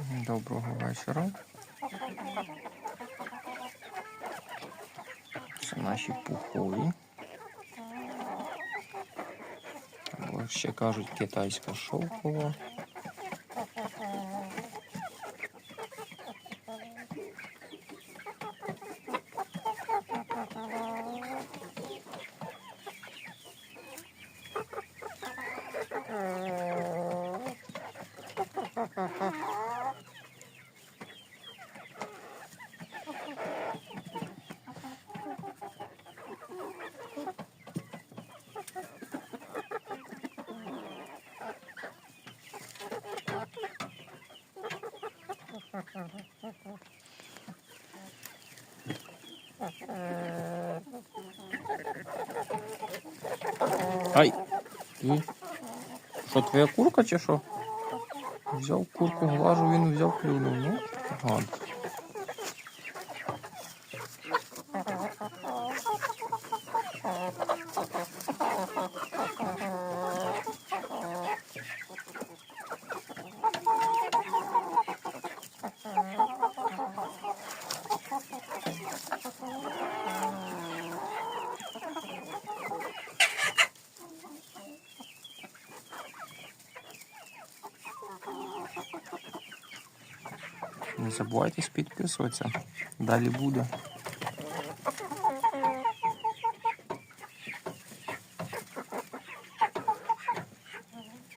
Доброго вечора. Це наші пухові. Або ще кажуть китайська шовкова. Ай! І? Що, твоя курка чи що? Взяв курку, глажу, він взяв клюнув, ну? Гад. Не забувайтесь підписуватися. Далі буде.